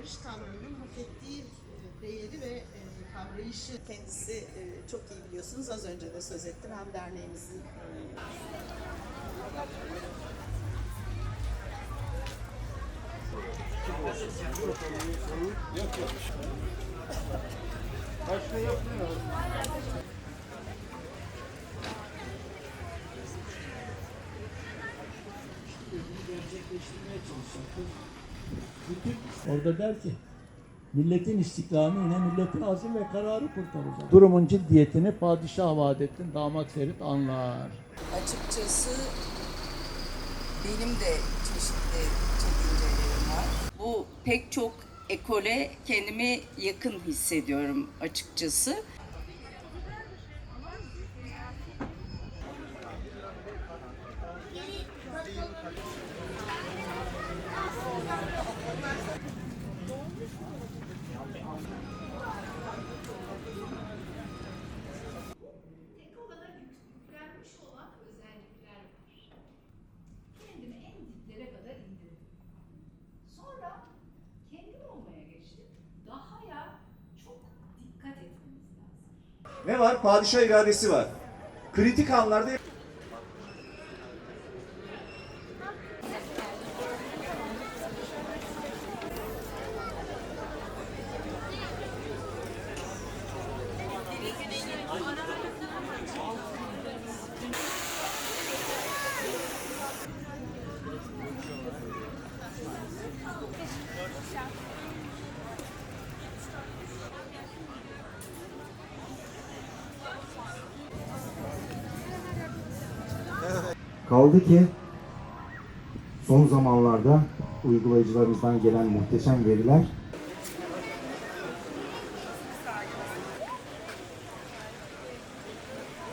barış kavramının hak ettiği e, değeri ve e, kavrayışı kendisi e, çok iyi biliyorsunuz. Az önce de söz ettim. Hem derneğimizin gerçekleştirmeye çalışacak. Bütün Orada der ki milletin istiklami yine milletin azim ve kararı kurtaracak. Durumun ciddiyetini padişah Vahdettin damat Ferit anlar. Açıkçası benim de çeşitli çekincelerim var. Bu pek çok ekole kendimi yakın hissediyorum açıkçası. Ekolada yüklenmiş olan özellikler var. Kendimi en diplere kadar indirdim. Sonra kendim olmaya geçtim. Dahaya çok dikkat etmemiz lazım. Ne var? Padişah iradesi var. Kritik anlarda Kaldı ki son zamanlarda uygulayıcılarımızdan gelen muhteşem veriler